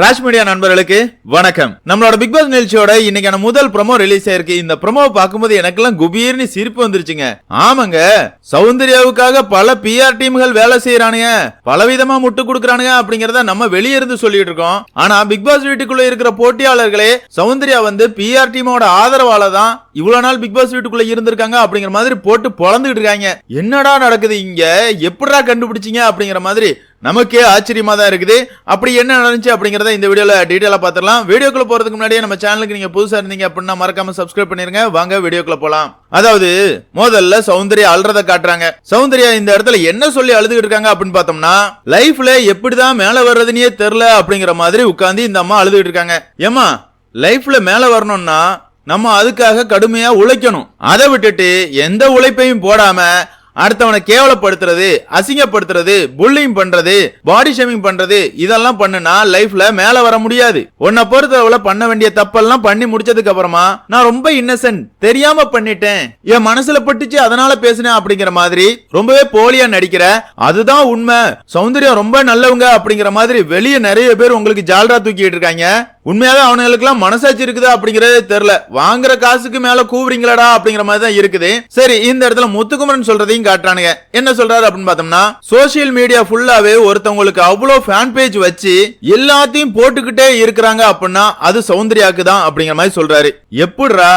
Raj media நண்பர்களுக்கு வணக்கம். நம்மளோட பிக் பாஸ் நிகழ்ச்சியோட இன்னைக்கான முதல் ப்ரோமோ ரிலீஸ் ஆயிருக்கு இந்த ப்ரமோ பார்க்கும்போது எனக்கெல்லாம் குபீர்னு சிரிப்பு வந்துருச்சுங்க. ஆமாங்க சௌந்தர்யாவுக்காக பல பிஆர் டீம்கள் வேலை செய்யறானுங்க பலவிதமா முட்டு கொடுக்கறானுங்க அப்படிங்கறத நம்ம வெளியே இருந்து சொல்லிட்டு இருக்கோம். ஆனா பிக் பாஸ் வீட்டுக்குள்ள இருக்கிற போட்டியாளர்களே சௌந்தர்யா வந்து பிஆர் டீமோட ஆதரவால தான் இவ்வளவு நாள் பிக் பாஸ் வீட்டுக்குள்ள இருந்திருக்காங்க அப்படிங்கிற மாதிரி போட்டு பொழந்துட்டு இருக்காங்க. என்னடா நடக்குது இங்க? எப்படா கண்டுபிடிச்சிங்க அப்படிங்கிற மாதிரி நமக்கே ஆச்சரியமாக தான் இருக்குது. அப்படி என்ன நடந்துச்சு அப்படிங்கிறத இந்த வீடியோவில் டீட்டெயிலாக பார்த்துடலாம். வீடியோக்குள்ள போகிறதுக்கு முன்னாடியே நம்ம சேனலுக்கு நீங்கள் புதுசாக இருந்தீங்க அப்படின்னா மறக்காம சப்ஸ்கிரைப் பண்ணிருங்க. வாங்க வீடியோக்குள்ள போகலாம் அதாவது முதல்ல சௌந்தர்யா அழுறத காட்டுறாங்க. சௌந்தர்யா இந்த இடத்துல என்ன சொல்லி அழுதுகிட்டு இருக்காங்க அப்படின்னு பார்த்தோம்னா லைஃப்ல எப்படிதான் மேல வர்றதுனே தெரில அப்படிங்கிற மாதிரி உட்காந்து இந்த அம்மா அழுதுகிட்டு இருக்காங்க. ஏமா லைஃப்ல மேல வரணும்னா நம்ம அதுக்காக கடுமையா உழைக்கணும். அதை விட்டுட்டு எந்த உழைப்பையும் போடாம அடுத்தவனை கேவலப்படுத்துறது அசிங்கப்படுத்துறது புல்லிங் பண்றது பாடி ஷேமிங் பண்றது இதெல்லாம் பண்ணுனா லைஃப்ல மேல வர முடியாது. உன்னை பொறுத்தளவுல பண்ண வேண்டிய தப்பெல்லாம் பண்ணி முடிச்சதுக்கு அப்புறமா நான் ரொம்ப இன்னசென்ட் தெரியாம பண்ணிட்டேன். என் மனசுல பட்டுச்சு அதனால பேசினேன் அப்படிங்கிற மாதிரி ரொம்பவே போலியா நடிக்கிற அதுதான் உண்மை. சௌந்தர்யம் ரொம்ப நல்லவங்க அப்படிங்கிற மாதிரி வெளியே நிறைய பேர் உங்களுக்கு ஜால்ரா தூக்கிட்டு இருக்காங்க. உண்மையாகவே அவனுங்களுக்குலாம் மனசாட்சி இருக்குதா அப்படிங்கறதே தெரியல. வாங்குற காசுக்கு மேல கூவுறீங்களடா அப்படிங்கிற மாதிரி தான் இருக்குது. சரி இந்த இடத்துல முத்துக்குமரன் சொல்றதையும் காட்டுறானுங்க. என்ன சொல்றாரு அப்படின்னு பார்த்தோம்னா சோசியல் மீடியா ஃபுல்லாவே ஒருத்தவங்களுக்கு அவ்வளோ ஃபேன் பேஜ் வச்சு எல்லாத்தையும் போட்டுக்கிட்டே இருக்கிறாங்க அப்படின்னா அது சௌந்தர்யாக்கு தான் அப்படிங்கிற மாதிரி சொல்றாரு. எப்படிரா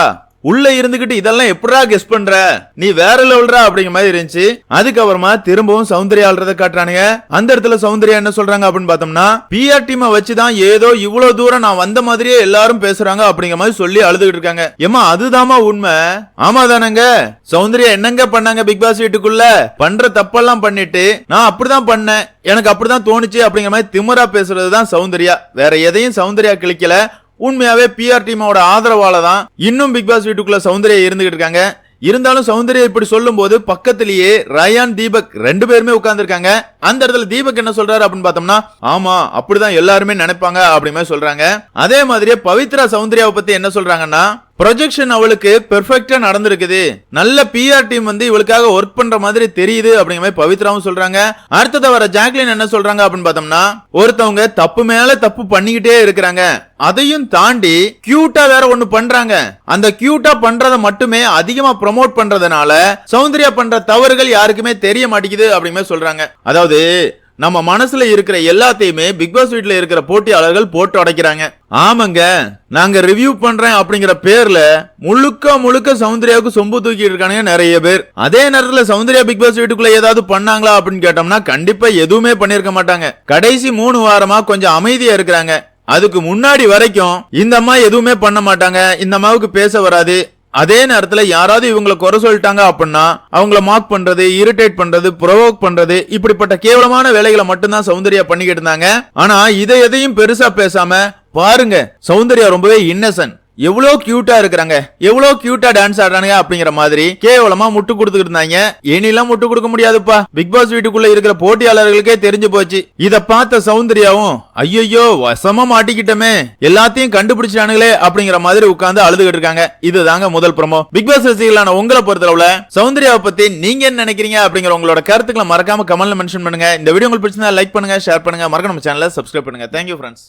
உள்ள இருந்துகிட்டு இதெல்லாம் எப்படா கெஸ் பண்ற? நீ வேற லெவல்ரா அப்படிங்கிற மாதிரி இருந்துச்சு. அதுக்கப்புறமா திரும்பவும் சௌந்தர்யா ஆள்றத காட்டுறானுங்க. அந்த இடத்துல சௌந்தர்யா என்ன சொல்றாங்க அப்படின்னு பார்த்தோம்னா பிஆர் டீமை வச்சுதான் ஏதோ இவ்வளவு தூரம் நான் வந்த மாதிரியே எல்லாரும் பேசுறாங்க அப்படிங்கிற மாதிரி சொல்லி அழுதுகிட்டு இருக்காங்க. ஏமா அதுதாமா உண்மை? ஆமா தானங்க. சௌந்தர்யா என்னங்க பண்ணாங்க பிக் பாஸ் வீட்டுக்குள்ள? பண்ற தப்பெல்லாம் பண்ணிட்டு நான் அப்படிதான் பண்ணேன். எனக்கு அப்படிதான் தோணுச்சு அப்படிங்கிற மாதிரி திமுறா பேசுறது தான் சௌந்தர்யா. வேற எதையும் சௌந்தர்யா கிளிக்கல உண்மையாவே பிஆர் டீமோட ஆதரவால தான் இன்னும் பிக் பாஸ் வீட்டுக்குள்ள சௌந்தர்யா இருந்துகிட்டு இருக்காங்க. இருந்தாலும் சௌந்தர்யா இப்படி சொல்லும் போது பக்கத்திலேயே ரயான் தீபக் ரெண்டு பேருமே உட்கார்ந்துருக்காங்க. அந்த இடத்துல தீபக் என்ன சொல்றாரு அப்படின்னு பார்த்தோம்னா ஆமா அப்படிதான் எல்லாருமே நினைப்பாங்க அப்படிமே சொல்றாங்க. அதே மாதிரியே பவித்ரா சௌந்தர்யாவை பத்தி என்ன சொல்றாங்கன்னா ப்ரொஜெக்ஷன் அவளுக்கு பெர்ஃபெக்ட்டா நடந்திருக்குது. நல்ல பிஆர் டீம் வந்து இவளுக்காக ஒர்க் பண்ற மாதிரி தெரியுது அப்படிங்கிற மாதிரி பவித்ராவும் சொல்றாங்க. அடுத்தத வர ஜாக்லின் என்ன சொல்றாங்க அப்படின்னு பார்த்தோம்னா ஒருத்தவங்க தப்பு மேல தப்பு பண்ணிக்கிட்டே இருக்கிறாங்க. அதையும் தாண்டி கியூட்டா வேற ஒண்ணு பண்றாங்க. அந்த கியூட்டா பண்றத மட்டுமே அதிகமா ப்ரமோட் பண்றதுனால சௌந்தர்யா பண்ற தவறுகள் யாருக்குமே தெரிய மாட்டேங்குது அப்படிங்கிற சொல்றாங்க. அதாவது நம்ம மனசுல இருக்கிற எல்லாத்தையுமே பிக் பாஸ் வீட்ல இருக்கிற போட்டியாளர்கள் போட்டு அடைக்கிறாங்க. ஆமாங்க நாங்க ரிவ்யூ பண்றேன் அப்படிங்கிற பேர்ல முழுக்க முழுக்க சௌந்தர்யாவுக்கு சொம்பு தூக்கிட்டு இருக்கானுங்க நிறைய பேர். அதே நேரத்துல சௌந்தர்யா பிக் பாஸ் வீட்டுக்குள்ள ஏதாவது பண்ணாங்களா அப்படின்னு கேட்டோம்னா கண்டிப்பா எதுவுமே பண்ணிருக்க மாட்டாங்க. கடைசி மூணு வாரமா கொஞ்சம் அமைதியா இருக்கிறாங்க. அதுக்கு முன்னாடி வரைக்கும் இந்த அம்மா எதுவுமே பண்ண மாட்டாங்க. இந்த அம்மாவுக்கு பேச வராது. அதே நேரத்துல யாராவது இவங்களை குறை சொல்லிட்டாங்க அப்படின்னா அவங்கள மார்க் பண்றது இரிட்டேட் பண்றது ப்ரொவோக் பண்றது இப்படிப்பட்ட கேவலமான வேலைகளை மட்டும்தான் சௌந்தர்யா பண்ணிக்கிட்டு இருந்தாங்க. ஆனா இதை எதையும் பெருசா பேசாம பாருங்க சௌந்தர்யா ரொம்பவே இன்னசென்ட் எவ்வளோ கியூட்டா இருக்கிறாங்க? எவ்வளோ கியூட்டா டான்ஸ் ஆடுறானுங்க அப்படிங்கிற மாதிரி கேவலமா முட்டு கொடுத்துட்டு இருந்தாங்க. இனிலாம் முட்டு கொடுக்க முடியாதுப்பா. பிக் பாஸ் வீட்டுக்குள்ள இருக்கிற போட்டியாளர்களுக்கே தெரிஞ்சு போச்சு. இத பார்த்த சௌந்தர்யாவும் ஐயோ வசமா மாட்டிக்கிட்டமே. எல்லாத்தையும் கண்டுபிடிச்சானுங்களே அப்படிங்கிற மாதிரி உட்கார்ந்து அழுதுகிட்டு இருக்காங்க. இதுதாங்க முதல் பிரமோ பிக் பாஸ் ரசிகளான உங்களை பொறுத்தளவுல சௌந்தர்யாவை பத்தி நீங்க என்ன நினைக்கிறீங்க அப்படிங்கிற உங்களோட கருத்துக்களை மறக்காம கமெண்ட்ல மென்ஷன் பண்ணுங்க. இந்த வீடியோ உங்களுக்கு பிடிச்சிருந்தா லைக் பண்ணுங்க ஷேர் பண்ணுங்க. மறக்க நம்ம சேனலை சப்ஸ்கிரைப் பண்ணுங்க. Thank you friends